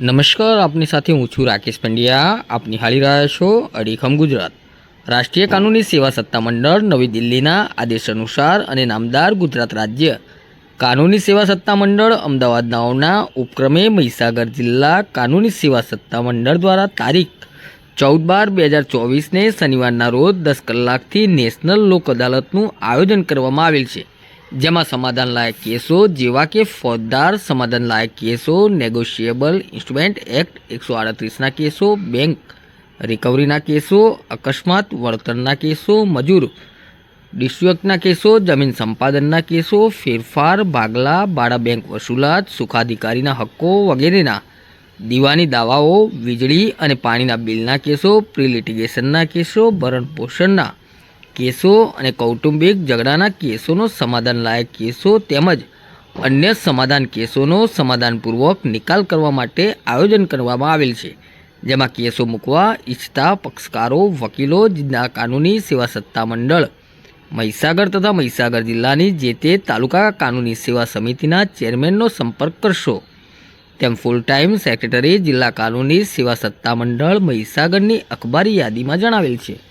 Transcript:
નમસ્કાર, આપની સાથે હું છું રાકેશ પંડ્યા. આપ નિહાળી રહ્યા છો અડીખમ ગુજરાત. રાષ્ટ્રીય કાનૂની સેવા સત્તા મંડળ નવી દિલ્હીના આદેશ અનુસાર અને નામદાર ગુજરાત રાજ્ય કાનૂની સેવા સત્તા મંડળ અમદાવાદનાઓના ઉપક્રમે મહીસાગર જિલ્લા કાનૂની સેવા સત્તા મંડળ દ્વારા તારીખ ચૌદ બાર બે હજાર ચોવીસને શનિવારના રોજ દસ કલાકથી નેશનલ લોક અદાલતનું આયોજન કરવામાં આવેલ છે. જેમાં સમાધાન લાયક કેસો જેવા કે ફોજદાર સમાધાન લાયક કેસો નેગોશિયેબલ ઇન્સ્ટ્રુમેન્ટ એક્ટ એકસો આડત્રીસના કેસો બેંક રિકવરીના કેસો, અકસ્માત વળતરના કેસો, મજૂર ડિસ્યુક્ટના કેસો, જમીન સંપાદનના કેસો, ફેરફાર, ભાગલા ભાડા બેંક વસૂલાત, સુખાધિકારીના હક્કો વગેરેના દીવાની દાવાઓ, વીજળી અને પાણીના બિલના કેસો પ્રિલિટિગેશનના કેસો, ભરણ પોષણના કેસો અને કૌટુંબિક ઝઘડાના કેસોનો સમાધાન લાયક કેસો તેમજ અન્ય સમાધાન કેસોનો સમાધાનપૂર્વક નિકાલ કરવા માટે આયોજન કરવામાં આવેલ છે. જેમાં કેસો મૂકવા ઈચ્છતા પક્ષકારો, વકીલો, જિલ્લા કાનૂની સેવા સત્તામંડળ મહીસાગર તથા મહીસાગર જિલ્લાની જે તે તાલુકા કાનૂની સેવા સમિતિના ચેરમેનનો સંપર્ક કરશો. તેમ ફૂલ ટાઈમ સેક્રેટરી જિલ્લા કાનૂની સેવા સત્તામંડળ મહીસાગરની અખબારી યાદીમાં જણાવેલ છે.